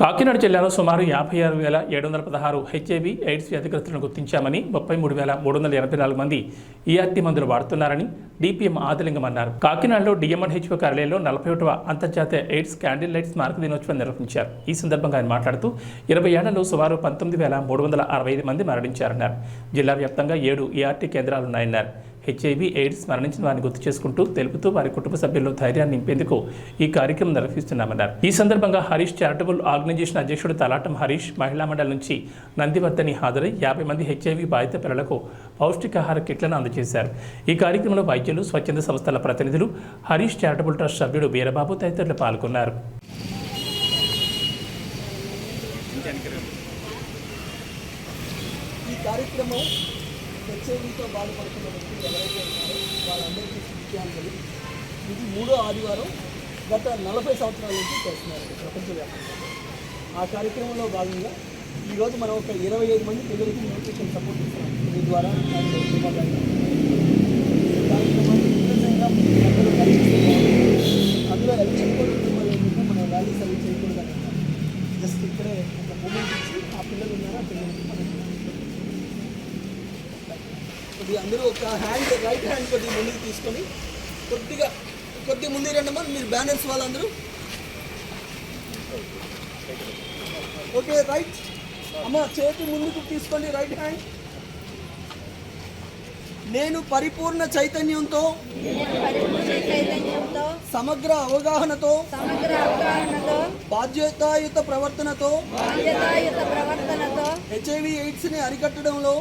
కాకినాడ జిల్లాలో సుమారు యాభై ఆరు వేల ఏడు వందల పదహారు హెచ్ఐవి ఎయిడ్స్ వ్యాధిగ్రస్తులను గుర్తించామని ముప్పై మూడు వేల మూడు వందల ఎనభై నాలుగు మంది ఈఆర్టీ మందులు వాడుతున్నారని డిపిఎం ఆదిలింగం అన్నారు. కాకినాడలో డిఎంఎన్హెచ్ఓ కార్యాలయంలో నలభై ఒకటవ అంతర్జాతీయ ఎయిడ్స్ క్యాండిల్ లైట్స్ స్మారక దినోత్సవం నిర్వహించారు. ఈ సందర్భంగా ఆయన మాట్లాడుతూ ఇరవై ఏళ్ళలో సుమారు పంతొమ్మిది వేల మూడు వందల అరవై ఐదు మంది మరణించారన్నారు. జిల్లా వ్యాప్తంగా ఏడు ఈఆర్టీ కేంద్రాలున్నాయన్నారు. హెచ్ఐవి ఎయిడ్స్ మరణించిన వారిని గుర్తు చేసుకుంటూ తెలుపుతూ వారి కుటుంబ సభ్యుల్లో ధైర్యాన్ని నింపేందుకు ఈ కార్యక్రమం నిర్వహిస్తున్నామన్నారు. ఈ సందర్భంగా హరీష్ చారిటబుల్ ఆర్గనైజేషన్ అధ్యక్షుడు తలాటం హరీష్ మహిళా మండలి నుంచి నందివర్ధని హాజరై యాభై మంది హెచ్ఐవి బాధిత పిల్లలకు పౌష్టికాహార కిట్లను అందజేశారు. ఈ కార్యక్రమంలో వైద్యులు స్వచ్ఛంద సంస్థల ప్రతినిధులు హరీష్ చారిటబుల్ ట్రస్ట్ సభ్యుడు వీరబాబు తదితరులు పాల్గొన్నారు. ఈ కార్యక్రమం హెచ్ఐవితో బాధపడుతున్న వ్యక్తులు ఎవరైతే ఉన్నారో వాళ్ళందరికీ విద్యాంజలి ఇది మూడో ఆదివారం గత నలభై సంవత్సరాల నుంచి చేస్తున్నారు ప్రపంచవ్యాప్తంగా. ఆ కార్యక్రమంలో భాగంగా ఈరోజు మనం ఒక ఇరవై ఐదు మంది పిల్లలకి న్యూట్రిషన్ సపోర్ట్ ఇస్తున్నాం దీని ద్వారా దాంట్లో శుభాకాంక్షలు. ఈ కార్యక్రమాన్ని విస్తృతంగా అందరూ పరిగణిస్తున్నారు. అందులో ఎలక్షన్ కుటుంబాలకు మనం ర్యాలీ సర్వీస్ చేయకూడదని జస్ట్ ఇక్కడే ఒక మూమెంట్ ఇచ్చి ఆ పిల్లలు ఉన్నారా ఆ పిల్లలకి మనం కొద్దిగా అందరూ ఒక హ్యాండ్ కొద్దిగా ముందుకు తీసుకొని కొద్దిగా కొద్దిగా ముందు రండమ్మా మీరు బ్యానర్స్ వాళ్ళందరూ. ఓకే రైట్ అమ్మ చేతి ముందుకు తీసుకోండి రైట్ హ్యాండ్ నేను పరిపూర్ణ చైతన్యంతో చైతన్యంతో సమగ్ర అవగాహనతో సమగ్ర అవగాహనతో బాధ్యతాయుత ప్రవర్తనతో బాధ్యతాయుత ప్రవర్తనతో హెచ్ఐవి ఎయిడ్స్ని అరికట్టడంలో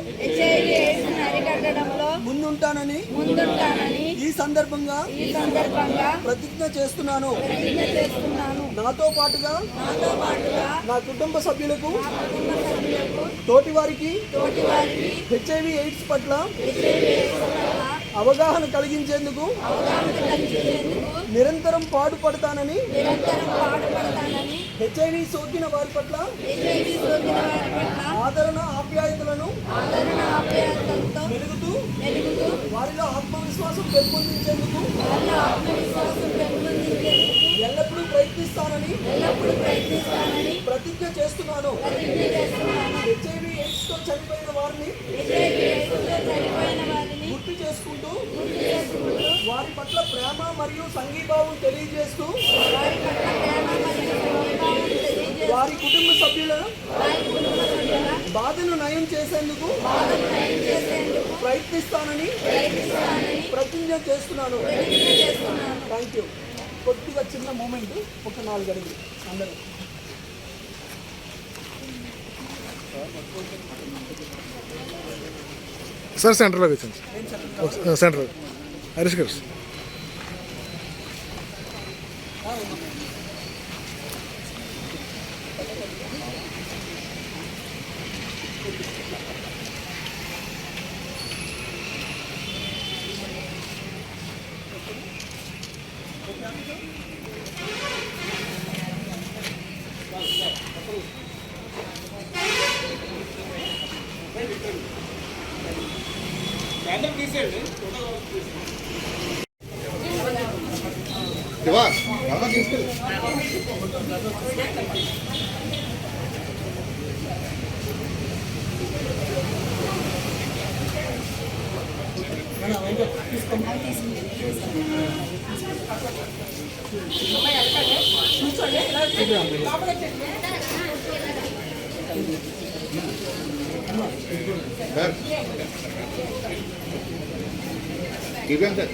ముందుంటానని ముందుంటానని ఈ సందర్భంగా ఈ సందర్భంగా ప్రతిజ్ఞ చేస్తున్నాను. ప్రతిజ్ఞ చేస్తున్నాను. నాతో పాటుగా నాతో పాటుగా నా కుటుంబ సభ్యులకు తోటి వారికి తోటి వారికి హెచ్ఐవి ఎయిడ్స్ పట్ల అవగాహన కలిగించేందుకు నిరంతరం పాటుపడతానని హెచ్ఐవి సోకిన వారి పట్ల పెంపొందించేందుకు ఎల్లప్పుడూ ప్రయత్నిస్తానని ఎల్లప్పుడూ ప్రయత్నిస్తానని ప్రతిజ్ఞ చేస్తున్నాను. హెచ్ఐవి ఎయిడ్స్తో చనిపోయిన వారిని గుర్తు చేసుకుంటూ వారి పట్ల ప్రేమ మరియు సంఘీభావం తెలియజేస్తూ వారి కుటుంబ సభ్యుల బాధను నయం చేసేందుకు ప్రయత్నిస్తానని ప్రయత్నిస్తానని ప్రతిజ్ఞ చేస్తున్నాను. థ్యాంక్ యూ కొద్దిగా చిన్న మూమెంట్ ఒక నాలుగు అడుగులు. అందరూ. సార్ సెంటర్లోకి వచ్చింది సార్ సెంటర్? హరీష్ గారు. శివా బాగా తీసుకెళ్ళి? సార్. ఇవేం సార్.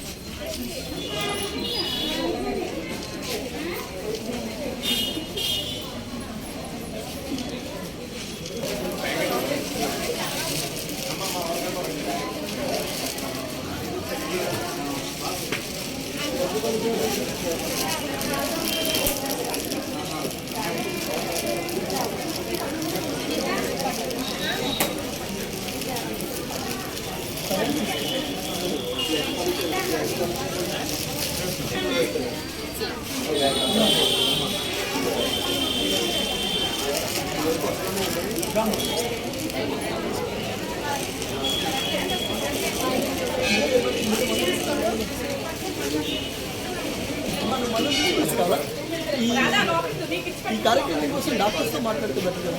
よろしくお願いします。ఈ ఈ కార్యక్రమం కోసం డాక్టర్స్తో మాట్లాడితే బెటర్ కదా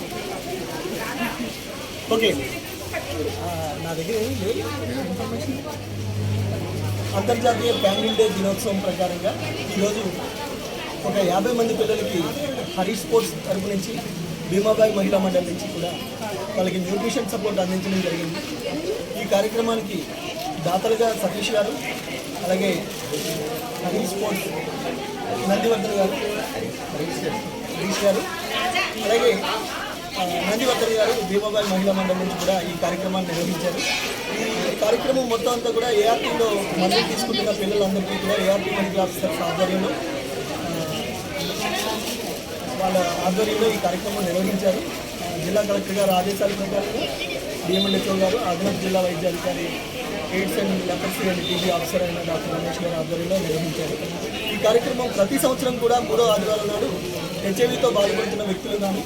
ఓకే ఆ, నా దగ్గర ఏమీ లేదు ఇన్ఫర్మేషన్ అంతర్జాతీయ ఫ్యామిలీ డే దినోత్సవం ప్రకారంగా ఈరోజు ఒక యాభై మంది పిల్లలకి హరీష్ స్పోర్ట్స్ తరపు నుంచి భీమాబాయి మహిళా మండలి నుంచి కూడా వాళ్ళకి న్యూట్రిషన్ సపోర్ట్ అందించడం జరిగింది. ఈ కార్యక్రమానికి దాతలుగా సతీష్ గారు అలాగే హరీష్ స్పోర్ట్స్ నందివర్ధన్ గారు హరీష్ గారు అలాగే నందివర్ధన్ గారు భీమాబాయి మహిళా మండలి నుంచి కూడా ఈ కార్యక్రమాన్ని నిర్వహించారు. ఈ కార్యక్రమం మొత్తం అంతా కూడా ఏఆర్టీలో మందులు తీసుకుంటున్న పిల్లలందరికీ కూడా ఏఆర్టీ మెడికల్ ఆఫీసర్స్ ఆధ్వర్యంలో వాళ్ళ ఆధ్వర్యంలో ఈ కార్యక్రమం నిర్వహించారు. జిల్లా కలెక్టర్ గారు ఆదేశాల ప్రకారం డిఎంఎల్ఎస్ఓ గారు అదనపు జిల్లా వైద్యాధికారి AIDS and leprosy and TB officer అయిన డాక్టర్ రమేష్ గారి ఆధ్వర్యంలో నిర్వహించారు. ఈ కార్యక్రమం ప్రతి సంవత్సరం కూడా మూడో ఆదివారం నాడు హెచ్ఐవితో బాధపడుతున్న వ్యక్తులు కానీ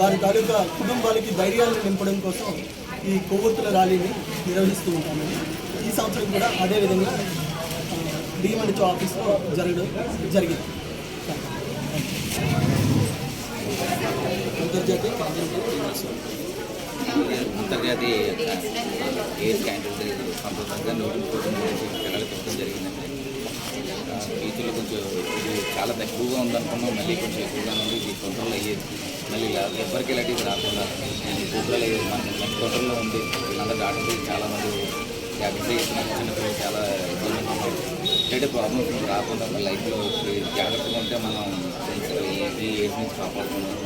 వారి తాలూకా కుటుంబాలకి ధైర్యాన్ని నింపడం కోసం ఈ కొవ్వొత్తుల ర్యాలీని నిర్వహిస్తూ ఉంటామండి ఈ సంవత్సరం కూడా అదేవిధంగా డిఎంఎల్హెచ్ఓ ఆఫీస్లో జరగడం జరిగింది. అంతర్జాతీయ క్యాన్సర్ దినోత్సవం అంతర్జాతీయ ఎయిర్ క్యాంటీన్ సంప్రదాయంగా నూటికి పిల్లలకి ఇవ్వడం జరిగిందండి. ఆ, ఫీజులు కొంచెం ఇది చాలా తక్కువగా ఉందనుకున్నాం మళ్ళీ కొంచెం ఎక్కువగా ఉంది. ఇది కంట్రోల్ అయ్యేది మళ్ళీ ఎవరికి ఇలాంటివి రాకుండా ఇది కంట్రోల్ అయ్యేది మన కంట్రోల్లో ఉంది వీళ్ళందరూ డాక్టర్లు చాలామంది యాభై చిన్నపిల్లలు చాలా ఇబ్బంది ఉన్నారు. అంటే ప్రాబ్లమ్స్ రాకుండా లైఫ్లో జాగ్రత్తగా ఉంటే మనం ఈ- ఏజ్ నుంచి కాపాడుకున్నాం